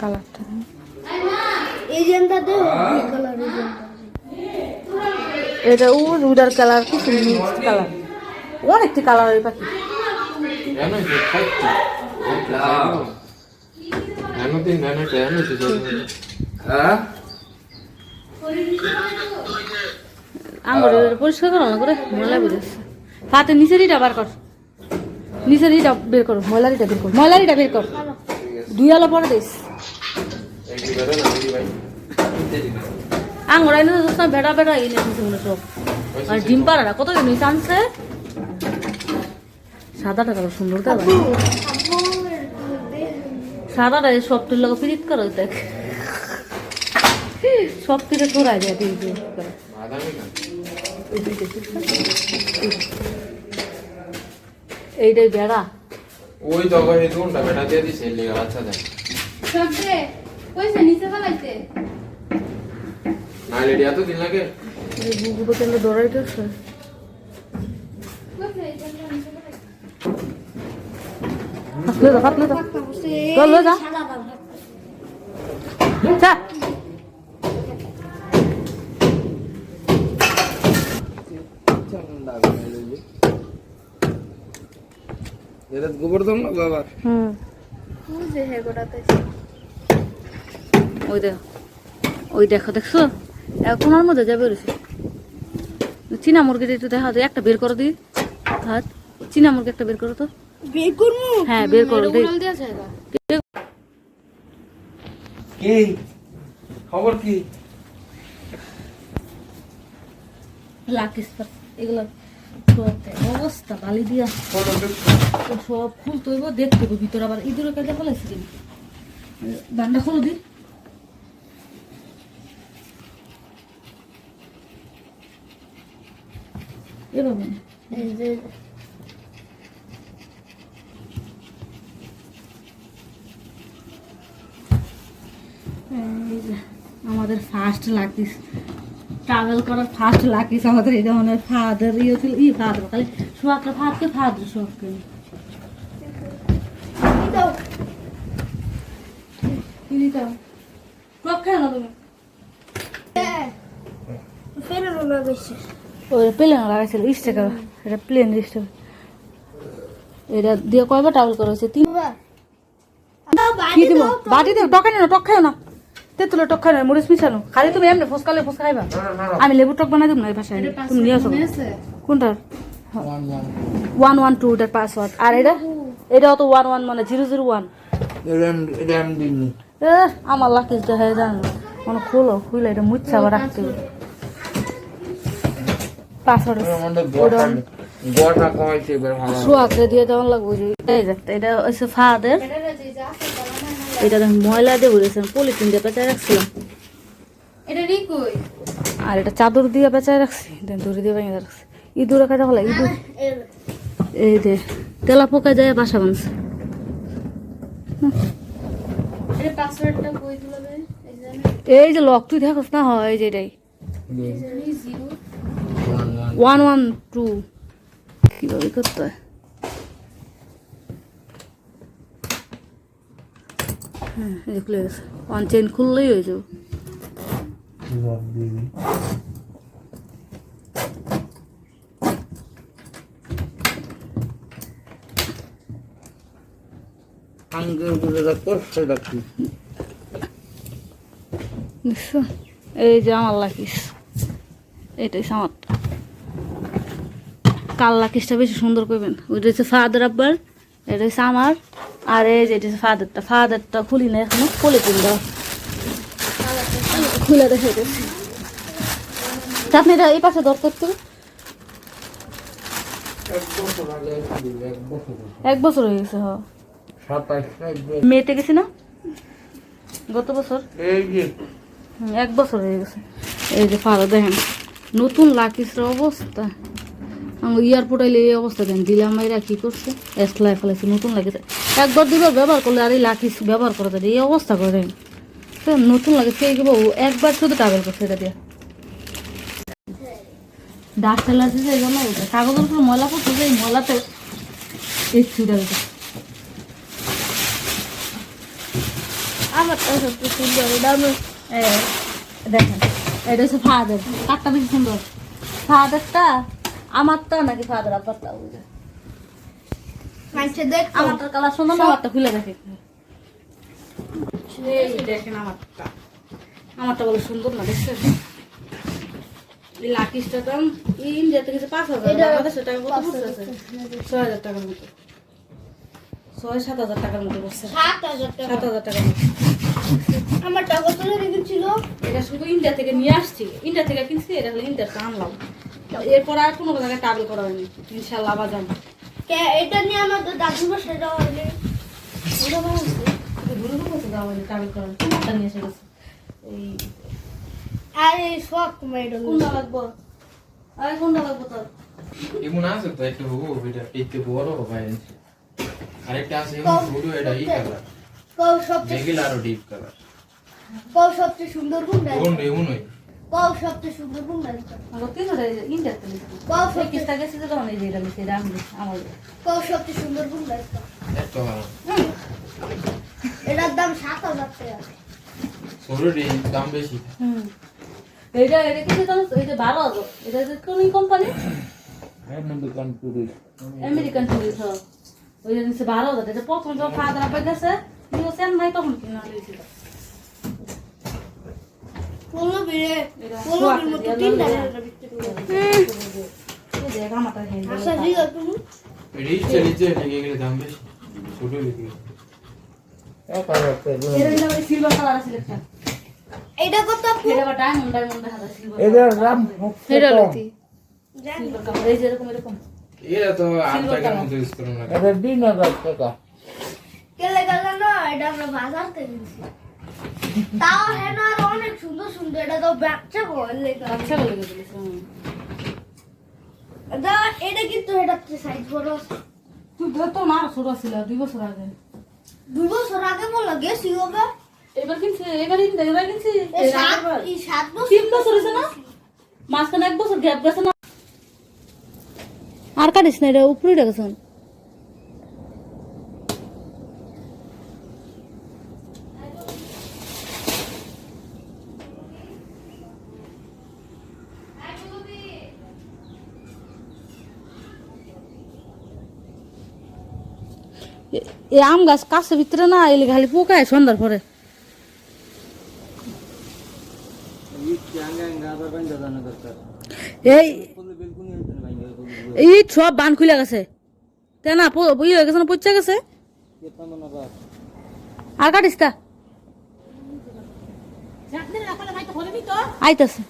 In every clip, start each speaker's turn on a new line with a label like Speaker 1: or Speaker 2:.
Speaker 1: কালারটা
Speaker 2: এই জেনটা দে এই কালার এই জেনটা
Speaker 1: এটা ও উডার কালার কি মিক্সড কালার অনেকটি কালার এই পাখি।
Speaker 3: হ্যাঁ?
Speaker 1: আঙুরে পরিষ্কার করো না করে ময়লা বেরোচ্ছে। পাতে নিচের ইটা বার কর। নিচের ইটা বের করো ময়লার ইটা বের কর। ময়লার ইটা বের কর। দুই আলো পরে দিস
Speaker 3: বেরো না দিদি ভাই
Speaker 1: আঙুর আইনে তো না বেড়া বেড়া দিচ্ছে মনে সব। আর ডিম পাড়া কত দিন আনছে সাদাটা কত সুন্দর দেখ সাদাটা সব টির লোক পিরিত করো দেখ। সব টিরে তোরা যায় করে।
Speaker 3: না?
Speaker 1: এইটাই বেড়া।
Speaker 3: ওই তো এই দুনটা বেটা দিয়ে দিছে এই লেগে আচ্ছা দেখ
Speaker 2: সব কইছে নিচে ফেলাইতে
Speaker 3: না লেডি এত দিন লাগে।
Speaker 1: এই বুবু তো কেন দৌড়াই
Speaker 2: ফেলাইতে
Speaker 1: হাতলে যা হাতলে যা। চল, যা। যা
Speaker 3: এটা গোবর্ধন না বাবা?
Speaker 1: হুম।
Speaker 2: বুঝে হে গোটাতে
Speaker 1: ওই দেখো। ওই দেখো দেখছ? কোনার মধ্যে যাবে রয়েছে চীনা মুরগিটা একটু দেখা একটা বের করো দি। হাত। চীনা মুরগি একটা বের করো তো।
Speaker 2: বের করমু
Speaker 1: হ্যাঁ বের করো
Speaker 3: কি? খবর কি?
Speaker 1: লাকিস এগুলো অবস্থা বালি দিয়া। সব ফুল তৈব দেখতে ভিতরে আবার ইঁদুরে কাজে ফেলাইছি দিন বান্ডা খুলো দি। এভাবে
Speaker 2: এই যে
Speaker 1: আমাদের ফার্স্ট লাকিস ট্রাভেল করার ফার্স্ট লাকিস আমাদের এই ধরনের ফাদার ইয়ে ছিল ই ফাদার খালি সোয়াকে ফাদকে ফাদার স্টেকার এটা দিয়ে কয়বার ট্রাভেল দিব? বাটি দেও টক খাই না টক না তেঁতুলে টক খাই না মরিচ মিশানো খালি তুমি এমনি ফসকালে ফসকা খাইবা। আমি লেবু টক বানাই দেব না এই ভাষায় তুমি নিয়ে আসো। কোনটার? ওয়ান ওয়ান টু এটার পাসওয়ার্ড আর এটা? এটা তো ওয়ান ওয়ান মানে জিরো জিরো ওয়ান আমার লাকিস দেখা জানো মানে খুলো খুলে এটা মুচ্ছে আবার রাখতে হবে। পাসওয়ার্ড সোয়াকে দিয়ে যেমন লাগবে এটা হচ্ছে ফাদের। এটা দেখুন ময়লা দিয়ে বলেছেন পলিথিন দিয়ে পেঁচায় রাখছিলাম।
Speaker 2: এটা রিকুই।
Speaker 1: আর এটা চাদর দিয়ে পেঁচায় রাখছি দড়ি দিয়ে ভেঙে রাখছি। ইঁদুরে কাজা হলো ইঁদুর। এই দে তেলা পোকা যায় বাসা বানছে
Speaker 2: এই যে
Speaker 1: লক তুই দেখোস না? হয় এই যে এটাই। One one two. কীভাবে করতে হয়? হ্যাঁ খুলে গেছে ওয়ান চেন খুললেই হয়ে যাবে। এই যে আমার লাকিস এটাই আমার কাল লাকিসটা বেশি সুন্দর করবেন। ওইটা হচ্ছে ফাদার আব্বার এটা হচ্ছে আমার। আর এই যে ফাদারটা ফাদারটা খুলি না এখনও খুলে তুল খুলে দেখে দিচ্ছি। আপনি এটা এই পাশে দর করতে?
Speaker 3: এক বছর
Speaker 1: হয়ে গেছে মেয়েতে গেছি না? গত বছর? এক বছর হয়ে গেছে। এই যে ফাদা দেখেন নতুন লাকিসের অবস্থা। এয়ারপোর্ট আইলে এই অবস্থা দেন দিলাম মাইরা কি করছে? এসলাই ফেলেছে নতুন লাগিছে একবার দুবার ব্যবহার করলে আর এই লাকিস ব্যবহার করে দেয় এই অবস্থা করে দেন। নতুন লাগে, সেই কি বলব একবার শুধু ট্রাভেল করছে এটা দিয়ে। ডাস্ট অ্যালার্জি এই জন্য কাগজের উপর ময়লা পড়ছে, যে এই ময়লা তো এই ছুটা দিতে
Speaker 2: আমারটা সবচেয়ে সুন্দর, এটা আমি
Speaker 1: এই দেখেন, এটা হচ্ছে ফাদের কাঠটা বেশি সুন্দর। ফাদারটা আমারটা নাকি ফাদার আপারটা বুঝে
Speaker 2: দেখ।
Speaker 1: আমারটা সুন্দর না আমারটা খুলে দেখে। এই দেখেন আমারটা। আমারটা বলে সুন্দর না দেখছেন? এই লাকিসটা দাম ইন্ডিয়াতে গেছে পাঁচ হাজার বাংলাদেশের টাকা কত পড়ছে? ছয় হাজার টাকার মতো। ছয় সাত হাজার টাকার মতো পড়ছে।
Speaker 2: সাত হাজার টাকা।
Speaker 1: সাত হাজার টাকার মতো।
Speaker 2: আমার টাকা তুলে রেখেছিল
Speaker 1: এটা শুধু ইন্ডিয়া থেকে নিয়ে আসছি। ইন্ডিয়া থেকে কিনছি এটা হলো ইন্ডিয়াতে আনলাম। এরপর আর কোনো জায়গায় ট্রাভেল করা হয়নি। ইনশাল্লাহ আবার যাব
Speaker 2: এটা নিয়ে আমাদের দাদু বাসায় যাওয়া
Speaker 1: হয়নি।
Speaker 2: আর সব মেয়েটা
Speaker 1: কোনটা লাগবো? আরে কোনটা লাগবো তোর?
Speaker 3: এমন আছে তো একটা হবু এটা একটু বড় ভাই আরেকটা আছে এমন ছোট এটা ই কালার
Speaker 2: কও সবচেয়ে
Speaker 3: আরও ডিপ কালার
Speaker 2: কও সবচেয়ে সুন্দর কোনটা?
Speaker 3: কোন এমন ওই?
Speaker 2: কও সবচেয়ে সুন্দর কোনটা
Speaker 1: আমার তিনটা ইন্ডিয়াতে নিয়েছি
Speaker 2: কও
Speaker 1: সেই
Speaker 2: সবচেয়ে
Speaker 1: কিস্তা গেছে যে তখন এই যে এটা নিয়েছি এটা আমি আমার
Speaker 2: কও সবচেয়ে সুন্দর কোনটা
Speaker 3: এত ভালো।
Speaker 2: এটার দাম সাত হাজার টাকা।
Speaker 3: ছোটটি দাম বেশি।
Speaker 1: হুম। এইটা এটা কিছু তো? এটা বারো হাজার এটা যে কোন কোম্পানি আমেরিকান টুরিস্ট হ্যাঁ ওই যে নিচে বারো এটা প্রথম যখন ফাদার গেছে নিয়ে তখন কিনা হয়েছিল
Speaker 2: পল্লবীরে
Speaker 1: এটা
Speaker 2: কত লতি
Speaker 3: তো আট টাকার মতো ইউজ করুন না।
Speaker 4: হাজার টাকা।
Speaker 2: কেলে গেল না আমরা বাজার থেকে তাও হ্যাঁ অনেক সুন্দর এটা তো বাচ্চা গোল লেখা
Speaker 1: বলে গেছিল
Speaker 2: দা এটা কিন্তু এটা সাইজ বড়
Speaker 1: তুই তো না ছোট ছিল দুই বছর আগে।
Speaker 2: দুই বছর আগে গেছি হবে
Speaker 1: এবার কিনছে এবার এবার কিনছে।
Speaker 2: সাত এই বছর
Speaker 1: তিন বছর হয়েছে না? মাঝখানে এক বছর গ্যাপ গেছে না? আর কাটিস না এটা উপরে রেখেছেন এ আম গাছ কাছের ভিতরে না, এলে খালি পোকায় সন্ধ্যার পরে। এই সব বান খুলে গেছে। তাই না ইয়ে হয়ে গেছে না, পচা গেছে? আর কাটিস তা? আইতাছে।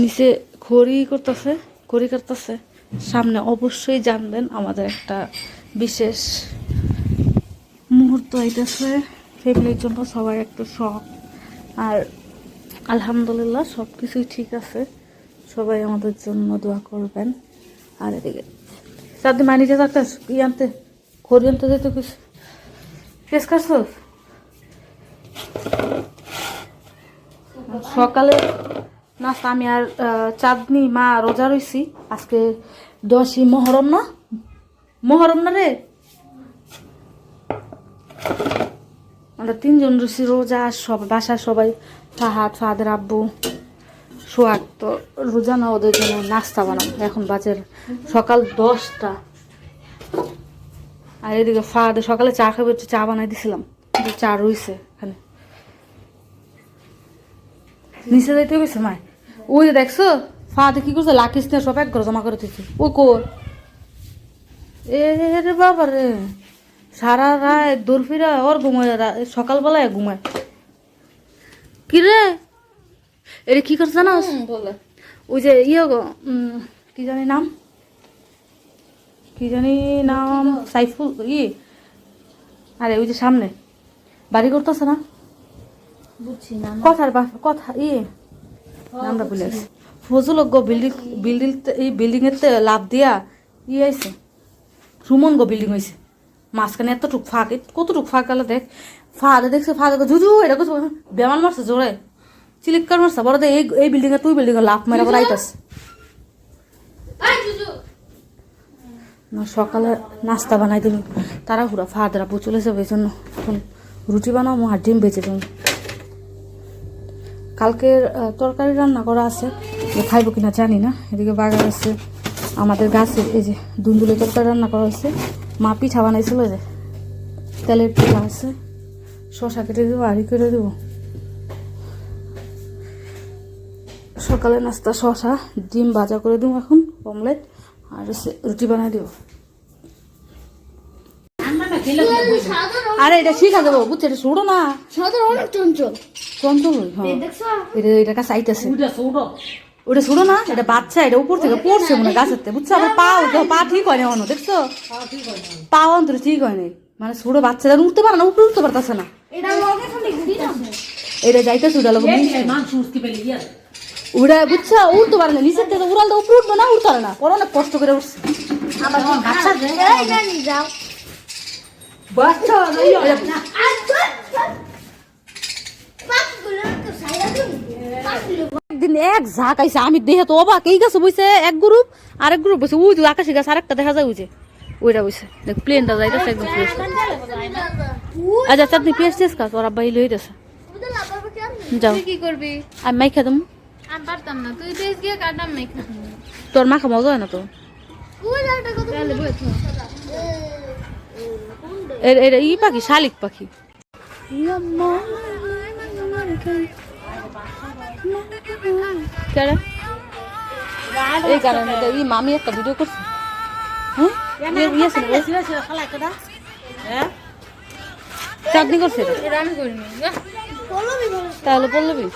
Speaker 1: নিচে খড়ি করতেছে খড়ি করতেছে সামনে অবশ্যই জানবেন আমাদের একটা বিশেষ মুহূর্ত আইতেছে। ফ্যামিলির জন্য সবার একটু শখ। আর আলহামদুলিল্লাহ সব কিছুই ঠিক আছে। সবাই আমাদের জন্য দোয়া করবেন। আর এদিকে সাথে মানিতে থাকতেস ই আনতে খড়ি আনতে যেতে কিছু কেস কাটছস সকালে নাস্তা আমি আর চাঁদনি মা রোজা রইছি। আজকে দশই মহরম না? মহরম না রে? আমরা তিনজন রয়েছি রোজা, সব বাসার সবাই, ফাহাদ, ফাহাদের আব্বু, সোহাগ। তো রোজা না, ওদের জন্য নাস্তা বানাবো। এখন বাজের সকাল দশটা। আর এদিকে ফাহাদের সকালে চা খাবে চা বানাই দিছিলাম। চা রইছে এখানে। নিচে যাইতে গেছে মায়? ওই যে দেখছ? ফাহাদে কি করছে লাকিস নিয়ে সব এক ঘরে জমা করে দিচ্ছে ও কর এ রে বাবা রে। সারা রায় দূর ফিরা ওর ঘুমায় সকালবেলায় ঘুমায়। কি রে? এটা কি করছে জানো ওই যে ইয়ে গো কি জানি নাম? কি জানি নাম? সাইফুল। ই। আরে ওই যে সামনে। বাড়ি করতেছে না?
Speaker 2: বুঝছি না।
Speaker 1: কথার কথা ইয়ে নামটা ভুলে গেছি ফজল গো বিল্ডিং বিল্ডিং এই বিল্ডিং এর তে লাভ দিয়া ই আইছে। সুমন গো বিল্ডিং হয়েছে মাঝখানে এতটুক ফাঁক কতটুক ফাঁক গেলে দেখ। ফাঁদে দেখছে ফাঁদে জুজু এটা কিছু বেমান মারছে জোরে। চিলিকার মারছে বড় দে এই এই বিল্ডিং এ তুই বিল্ডিং লাভ মেরা পর আইতাস সকালে নাস্তা বানাই দিল তারা ঘুরা ফাদরা পু চলে যাবে এই জন্য। এখন রুটি বানাবো আর ডিম বেঁচে দেবো। কালকের তরকারি রান্না করা আছে। খাইবো কিনা জানি না। এদিকে বাগান আছে, আমাদের গাছে, এই যে দুন্দুলে তরকারি রান্না করা হয়েছে। মা পিঠা বানাইছিল যে, তেলের পিঠা আছে। শশা কেটে দেবো, আড়ি কেটে দেবো। সকালে নাস্তা, শশা, ডিম ভাজা করে দেবো এখন, অমলেট, আর রুটি বানাই দেবো। আরে এটা শিখা দেবো বুঝছ এটা ছোটো না।
Speaker 2: সাধারণ অনেক চঞ্চল।
Speaker 1: চঞ্চল হ্যাঁ। এটা এটা কাছে আইতেছে ওটা ছোটো। না এটা বাচ্চা এটা উপর থেকে পড়ছে মনে গাছের থেকে বুঝছ? আবার পা পা ঠিক হয় না এখনও দেখছ? পা অন্তরে ঠিক হয় নাই। মানে ছোটো বাচ্চারা উঠতে পারে না উপরে উঠতে পারতেছে না।
Speaker 2: এটা
Speaker 1: যাইতেছে ওটা লোক ওটা বুঝছ? উঠতে পারে না নিচের থেকে উড়াল তো উপরে উঠবে না উঠতে পারে না। পরে অনেক কষ্ট করে উঠছে।
Speaker 2: আবার বাচ্চা এই
Speaker 1: একদিন এক ঝাঁক আইসে আমি দেখে তো অবাক। এই গাছে বইছে এক গ্রুপ আরেক গ্রুপ বইছে ওই আকাশি গাছ আরেকটা দেখা যায় ওই যে ওইটা বইছে। দেখ প্লেনটা যাইতেছে একদম ফ্রেশ আচ্ছা চাটনি পেঁয়াজ টেস্ট কাজ ওর হিলে হইতেছে। যাও।
Speaker 4: তুই কি করবি?
Speaker 1: আমি মাই খেতাম
Speaker 4: আমি পারতাম না তুই দেশ গিয়ে কাটাম মেখে
Speaker 1: তোর মাখা মজা হয় না তো
Speaker 4: তাহলে বইছ
Speaker 1: এ- এটা ই পাখি শালিক পাখি? এই কারণে এটা ই মামি একটা ভিডিও করছে। হ্যাঁ? ইয়ে- ইয়ে বল। চাটনি করছে তাহলে পল্লবী।